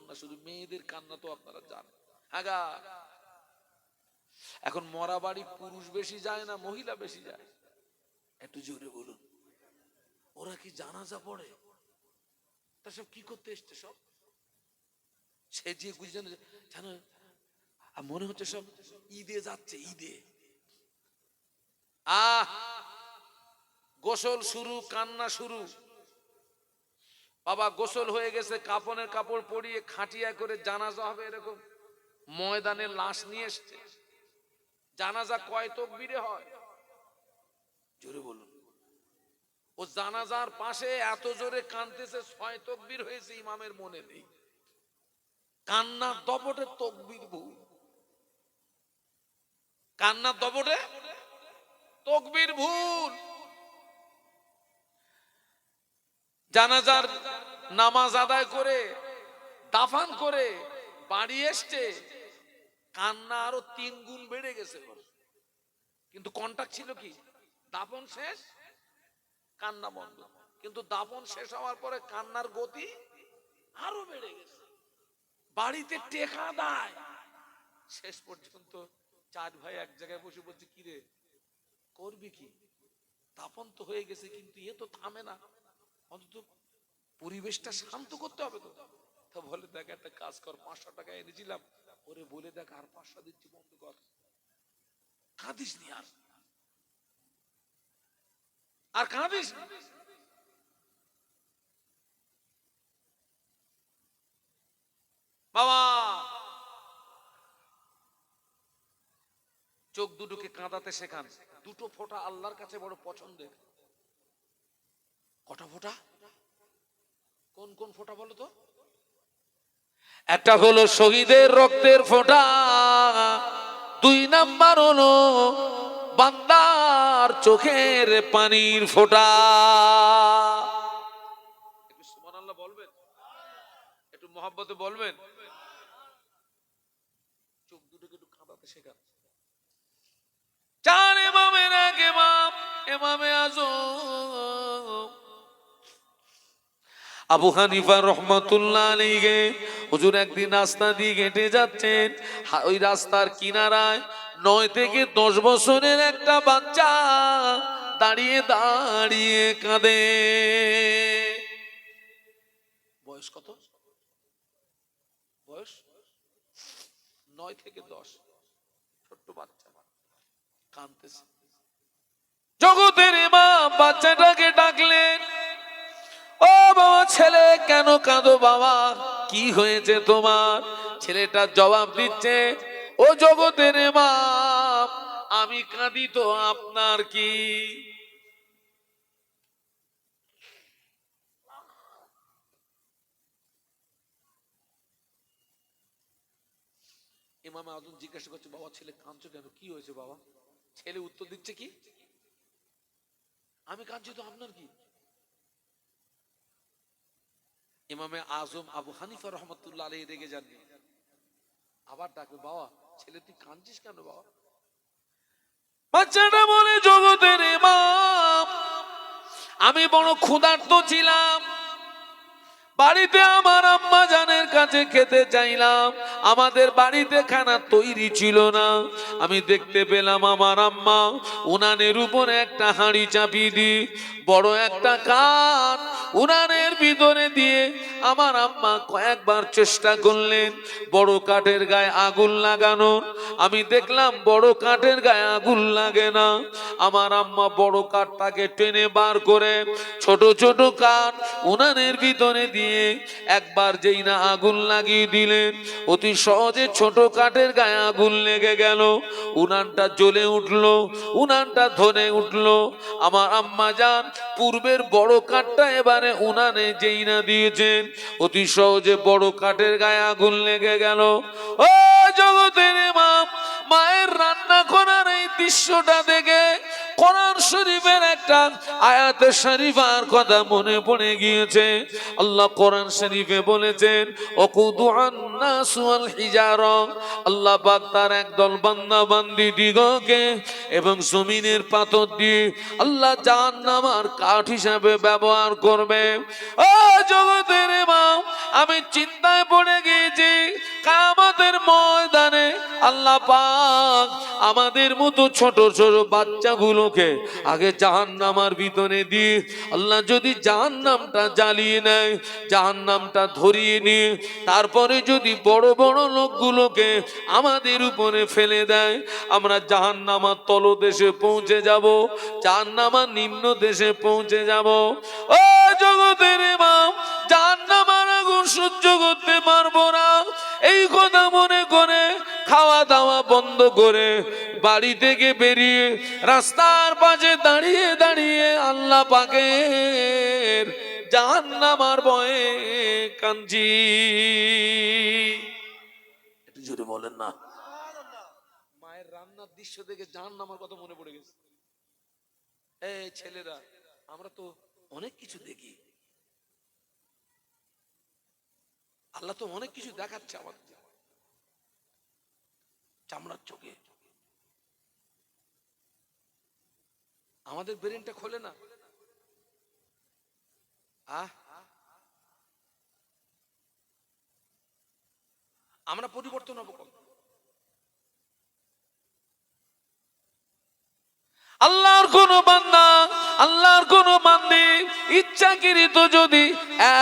কান্না শুরু মেয়েদের কান্না তো আপনারা জানেন। আগা। এখন মরা বাড়ি পুরুষ বেশি যায় না, মহিলা বেশি যায়? একটু জোরে বলুন। ওরা কি জানাজা পড়ে? তা সব কি করতে এসছে সব? সে যে গুজরান জানো? আর মনে হচ্ছে সব ঈদে যাচ্ছে, ঈদে। আহ! গোসল শুরু, কান্না শুরু। বাবা গোসল হয়ে গেছে, কাপনের কাপড় পরিয়ে খাটিয়া করে জানাজা হবে এরকম। ময়দানে লাশ নিয়ে এসছে। জানাজা কয় তকবিরে হয়? জোরে বলুন। ও জানাজার পাশে এত জোরে কানতেছে ছয় তকবির হয়েছে, ইমামের মনে নেই। কান্নার দপটে তকবির ভুল কান্নার দপটে তকবির ভুল। জানাজার নামাজ আদায় করে, দাফান করে, বাড়ি এসছে। কান্না আরও তিন গুণ বেড়ে গেছে কিন্তু কন্টাক্ট ছিল কি? দাফন শেষ, কান্না বন্ধ। কিন্তু দাফন শেষ হওয়ার পরে কান্নার গতি আরও বেড়ে গেছে। বাড়িতে টেকা দেয়। শেষ পর্যন্ত চার ভাই এক জায়গায় বসে বলছে, কি রে? করবি কি? দাফন তো হয়ে গেছে, কিন্তু এ তো থামে না। অন্তত পরিবেশটা শান্ত করতে হবে তো। তা বলে দেখ, একটা কাজ কর, পাঁচশো টাকা এনেছিলাম, ওরে বলে দেখ, আর পাঁচশো দিচ্ছি, বন্ধ কর। কাঁদিস নি আর। আর কাঁদিস বাবা! চোখ দুটোকে কাঁদাতে শেখান। দুটো ফোঁটা আল্লাহর কাছে বড় পছন্দের। কটা ফোঁটা? কোন কোন ফোঁটা বলো তো? একটা হলো শহীদের রক্তের ফোঁটা দুই নাম্বার হলো বান্দার চোখের পানির ফোঁটা। একটু সুবহানাল্লাহ বলবেন? একটু মহাব্বতে বলবেন? চোখ দুটোকে একটু কাঁদাতে শেখান। চার এমামের এক এমাম এমামে আজম। আবু হানিফা রহমতুল্লাহ হুজুর একদিন রাস্তা দিয়ে হেঁটে যাচ্ছেন। ওই রাস্তার কিনারায় নয় থেকে দশ বছরের একটা বাচ্চা দাঁড়িয়ে দাঁড়িয়ে কাঁদে। বয়স কত? বয়স? নয় থেকে দশ। ছোট্ট বাচ্চা। কাঁদতেছে। জগতের মা বাচ্চাটাকে ডাকলেন ও বাবা, ছেলে, কেন কাঁদো বাবা? কি হয়েছে তোমার? ছেলেটা জবাব দিচ্ছে, ও জগতের মা আমি কাঁদি তো আপনার কি? ইমাম জিজ্ঞাসা করছে, বাবা, ছেলে, কাঁদছো কেন? কি হয়েছে বাবা? ছেলে উত্তর দিচ্ছে কি? আমি কাঁদছি তো আপনার কি? ইমামে আজম আবু হানিফা রহমতুল্লাহ আলী রেগে যাননি। আবার ডাকবে, বাবা, ছেলে, তুই কাঁদছিস কেন বাবা? বাচ্চাটা বলে, জগতের আমি বড় ক্ষুধার্ত ছিলাম। বাড়িতে আমার আম্মা জানের কাছে খেতে চাইলাম। আমাদের বাড়িতে খানা তৈরি ছিল না। আমি দেখতে পেলাম আমার আম্মা উনানের উপরে একটা হাঁড়ি চাপিয়ে দি বড় একটা কান উনানের ভিতরে দিয়ে আমার আম্মা কয়েকবার চেষ্টা করলেন বড় কাঠের গায়ে আগুন লাগানোর। আমি দেখলাম বড় কাঠের গায়ে আগুন লাগে না। আমার আম্মা বড় কাঠটাকে টেনে বার করে ছোট ছোট কাঠ উনানের ভিতরে দিয়ে একবার যেই না আগুন লাগিয়ে দিলেন। অতি সহজে ছোট কাঠের গায়ে আগুন লেগে গেল। উনানটা জ্বলে উঠল, উনানটা ধরে উঠল। আমার আম্মা যান, পূর্বের বড় কাঠটা এবারে উনানে যেই না দিয়েছেন। অতি সহজে বড় কাঠের গায়ে আগুন লেগে গেল। ও জগতের মা মায়ের রান্না করার এই দৃশ্যটা দেখে কোরআন শরীফের একটা আয়াতে শরীফার কথা মনে পড়ে গিয়েছে। আল্লাহ কোরআন শরীফে বলেছেন অকুদু আন্নাসু আল হিজারা আল্লাহ পাক তার একদল বান্দা বান্দি দিগকে এবং জমিনের পাথর দিয়ে আল্লাহ জাহান্নামার কাঠ হিসাবে ব্যবহার করবে। ও জগতের মা, আমি চিন্তায় পড়ে গিয়েছি কামাতের ময়দানে আল্লাহ পাক আমাদের মতো ছোট ছোট বাচ্চাগুলোকে আগে জাহান্নামার ভিতরে দিয়ে আল্লাহ যদি জাহান্নামটা জ্বালিয়ে নেয়, জাহান্নামটা ধরিয়ে নিয়ে তারপরে যদি বড় বড় লোকগুলোকে আমাদের উপরে ফেলে দেয়, আমরা জাহান্নামার তলদেশে পৌঁছে যাব, জাহান্নামার নিম্ন দেশে পৌঁছে যাব। ও জগতের মা জাহান্নামার আগুন সহ্য করতে পারব না। এই কথা মনে করে খাওয়া দাওয়া বন্ধ করে বাড়ি থেকে বেরিয়ে রাস্তার পাশে দাঁড়িয়ে দাঁড়িয়ে আল্লাহ পাকের জাহান্নামার ভয়ে কাঞ্জি একটু জোরে বলেন না। মায়ের রান্নার দৃশ্য দেখে জাহান্নামার কথা মনে পড়ে গেছে। এই ছেলেরা, আমরা তো অনেক কিছু দেখি। আল্লাহ তো অনেক কিছু দেখাচ্ছে আমাদের। চামড়ার চোখে। আমাদের ব্রেনটা খোলে না। আমরা পরিবর্তন হব কখন? আল্লাহর কোন বান্দা, আল্লাহর কোন বান্দি ইচ্ছাকৃত যদি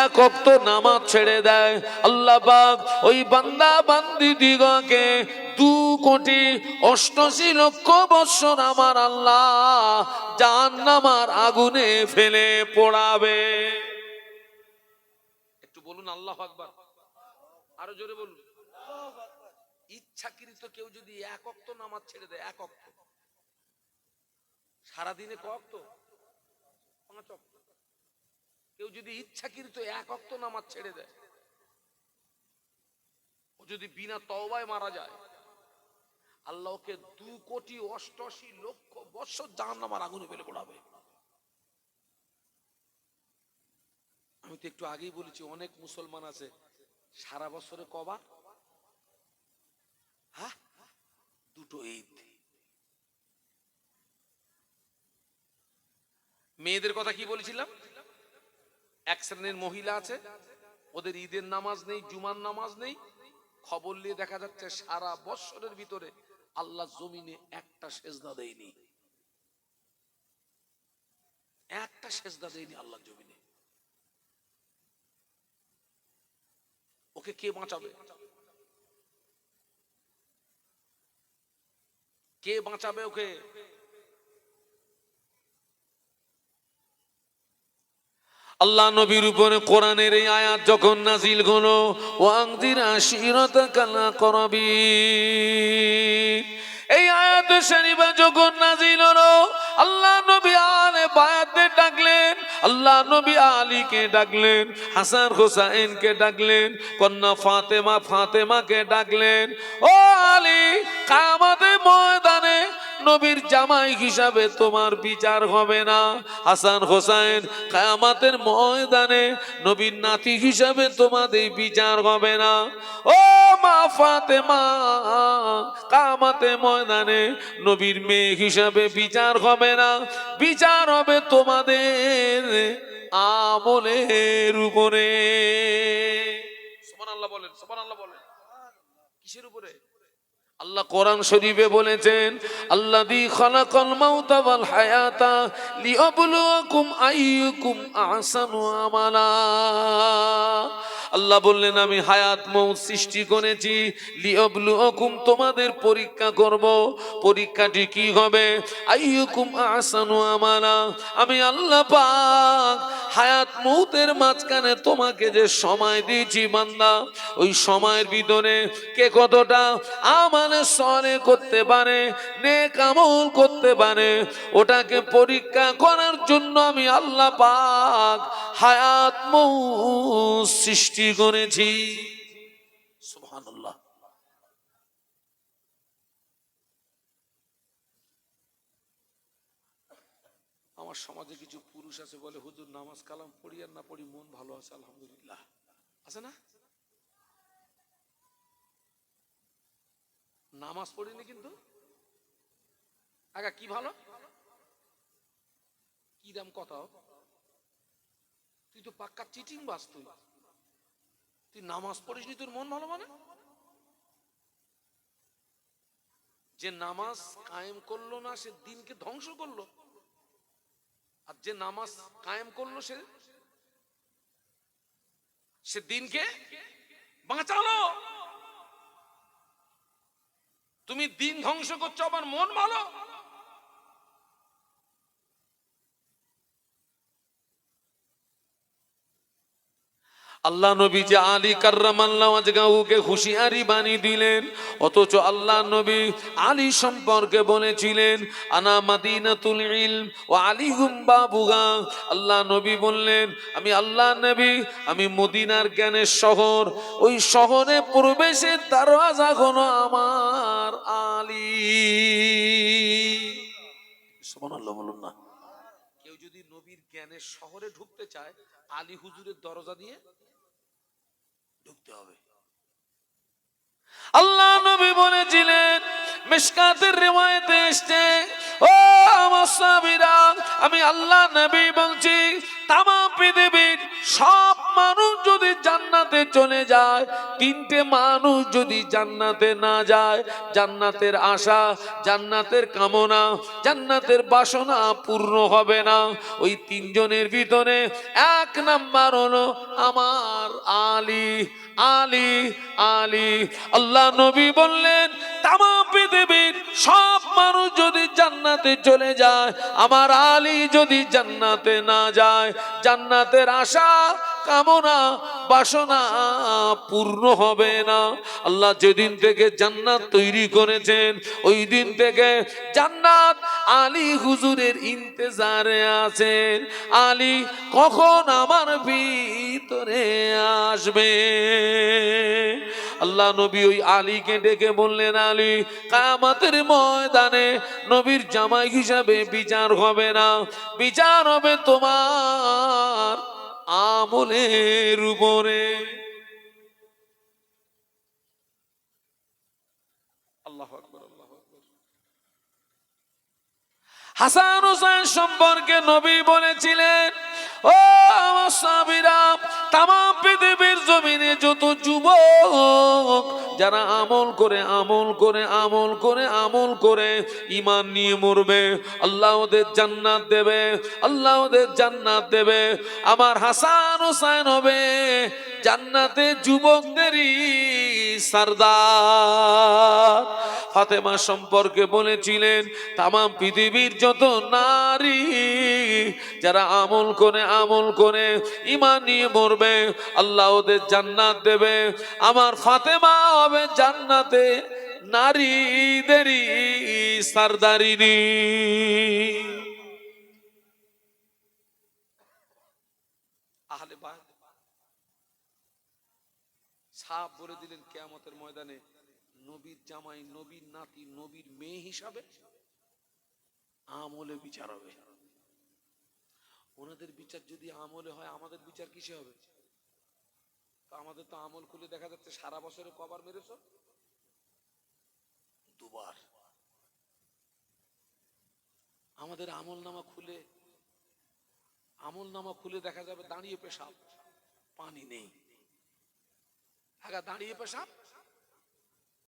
এক অক্ত নামাজ ছেড়ে দেয়, আল্লাহ পাক ওই বান্দা বান্দি দিগকে দু কোটি অষ্টআশি লক্ষ বৎসর আমার আল্লাহ জাহান্নামার আগুনে ফেলে পোড়াবে। একটু বলুন আল্লাহ আকবার। আরও জোরে বলুন। ইচ্ছাকৃত কেউ যদি এক অক্ত নামাজ ছেড়ে দেয়, এক অক্ত। সারাদিনে কক তো পাঁচ অক্ত। কেউ যদি ইচ্ছাকৃত এক অক্ত নামাজ ছেড়ে দেয়, ও যদি বিনা তওবায় মারা যায়, আল্লাহকে দু কোটি অষ্টআশি লক্ষ বছর জাহান নামার আগুনে ফেলে পড়াবে। আমি তো একটু আগেই বলেছি, অনেক মুসলমান আছে, সারা বছরে কবার? হ্যাঁ? দুটো ঈদ। মেয়েদের কথা কি বলেছিলাম? এক শ্রেণির মহিলা আছে, ওদের ঈদের নামাজ নেই, জুমার নামাজ নেই। খবর নিয়ে দেখা যাচ্ছে সারা বৎসরের ভিতরে আল্লাহ জমিনে একটা সেজদা দেয়নি। একটা সেজদা দেয়নি আল্লাহ জমিনে। ওকে কে বাঁচাবে? কে বাঁচাবে ওকে? আল্লাহ নবীর উপরে কোরআনের এই আয়াত যখন নাজিল হলো ওয়াংদির আশিরতা কালা করবি। এই আয়াত শরীফা যখন নাজিল হলো, আল্লাহ নবী আলে বায়াতে ডাকলেন, আল্লাহ নবী আলীকে ডাকলেন, হাসান হোসাইনকে ডাকলেন, কন্যা ফাতেমা ফাতেমাকে ডাকলেন, ও আলী, কামাতে ময়দানে নবীর জামাই হিসাবে তোমার বিচার হবে না। হাসান হোসাইন কায়ামাতের ময়দানে নবীর নাতি হিসাবে তোমাদের বিচার হবে না। ও মা ফাতেমা কামাতে ময়দানে নবীর মেয়ে হিসাবে বিচার হবে না। বিচার হবে তোমাদের আমলের উপরে। সোমান আল্লাহ বলেন সোমান আল্লাহ বলেন। কিসের উপরে? আল্লাহ কোরআন শরীফে বলেছেন আল্লাহ দি খালাকাল মাউতা ওয়াল হায়াতা লিয়াবলুয়াকুম আইয়ুকুম আহসানু আমালা। আল্লাহ বললেন, আমি হায়াত মৌত সৃষ্টি করেছি, লিয়াবলুয়াকুম তোমাদের পরীক্ষা করব। পরীক্ষাটি কি হবে? আইয়ুকুম আহসানু আমালা। আমি আল্লাহ পাক হায়াত মৌতের মাঝখানে তোমাকে যে সময় দিয়েছি বান্দা, ওই সময়ের ভিতরে কে কতটা আমানে সরে করতে পারে, নেক আমল করতে পারে, ওটাকে পরীক্ষা করার জন্য আমি আল্লাহ পাক হায়াত সৃষ্টি করেছি। আমার সমাজে কিছু পুরুষ আছে বলে, হুজুর, নামাজ কালাম পড়ি আর না পড়ি, মন ভালো আছে, আলহামদুলিল্লাহ। আছে না? নামাজ পড়িনি কিন্তু? আগা কি ভালো? কি দাম কথা তুই তো পাক্কা চিটিং বাস তুই। তুই নামাজ পড়িসনি তোর মন ভালো মানে? যে নামাজ কায়েম করল না, সে দিনকে ধ্বংস করল। আর যে নামাজ কায়েম করল, সে সে দিনকে বাঁচালো। তুমি দিন ধ্বংস করছ আবার মন ভালো? আল্লাহ নবী যে আলী কার্রামাল্লাহ আজগাউকে হুঁশিয়ারি বানিয়ে দিলেন, অথচ আল্লাহ নবী আলী সম্পর্কে বলেছিলেন, আনা মাদিনাতুল ইলম ও আলী বাবুগা। আল্লাহ নবী বললেন, আমি আল্লাহ নবী, আমি মদিনার জ্ঞানের শহর। ওই শহরে প্রবেশের দরওয়াজা হলো আমার। না। কেউ যদি নবীর জ্ঞানের শহরে ঢুকতে চায়, আলী হুজুরের দরজা দিয়ে ঢুকতে হবে। আল্লাহ নবী বলেছিলেন মিশকাতের রিওয়ায়েতে এসছে, ও আমার সাহাবীরা, আমি আল্লাহ নবী বলছি, তামাম পৃথিবীর সব মানুষ যদি জান্নাতে চলে যায়, তিনটে মানুষ যদি জান্নাতে না যায়, জান্নাতের আশা, জান্নাতের কামনা, জান্নাতের বাসনা পূর্ণ হবে না। ওই তিনজনের ভিতরে এক নাম্বার হলো আমার আলী আলী আলী। আল্লাহ নবী বললেন তাম পৃথিবীর সব মানুষ যদি জান্নাতে চলে যায়, আমার আলী যদি জান্নাতে না যায়, জান্নাতের আশা, কামনা বাসনা পূর্ণ হবে না। আল্লাহ যেদিন থেকে জান্নাত তৈরি করেছেন, ওই দিন থেকে জান্নাত আলী হুজুরের ইন্তেজারে আছেন। আলী কখন আমার ভিতরে আসবে? আল্লাহ নবী ওই আলীকে ডেকে বললেন, আলী কামাতের ময়দানে নবীর জামাই হিসাবে বিচার হবে না। বিচার হবে তোমার আমলের উপরে। হাসান হোসেন সম্পর্কে নবী বলেছিলেন ও আমার পৃথিবীর জমিনে যত যুবক, যারা আমল করে আমল করে আমল করে আমল করে ইমান নিয়ে মরবে, আল্লাহ ওদের জান্নাত দেবে, আল্লাহ ওদের জান্নাত দেবে। আমার হাসান হোসেন হবে জান্নাতে যুবকদেরই সর্দার। ফাতেমা সম্পর্কে বলেছিলেন, তামাম পৃথিবীর যত নারী যারা আমল করে আমল করে ইমান নিয়ে মরবে, আল্লাহ ওদের জান্নাত দেবে। আমার ফাতেমা হবে জান্নাতে নারীদেরই সর্দারিনী। আহলে জামাই, নবীর নাতি, নবীর মেয়ে হিসাবে আমলে বিচার হবে। ওনাদের বিচার যদি আমলে হয় আমাদের বিচার কিসে হবে? তো আমাদের তো আমল খুলে দেখা যাচ্ছে সারা বছরে কবার মেরেছ? দুবার। আমাদের আমল নামা খুলে আমল নামা খুলে দেখা যাবে দাঁড়িয়ে পেশাব। পানি নেই। আগা দাঁড়িয়ে পেশাব?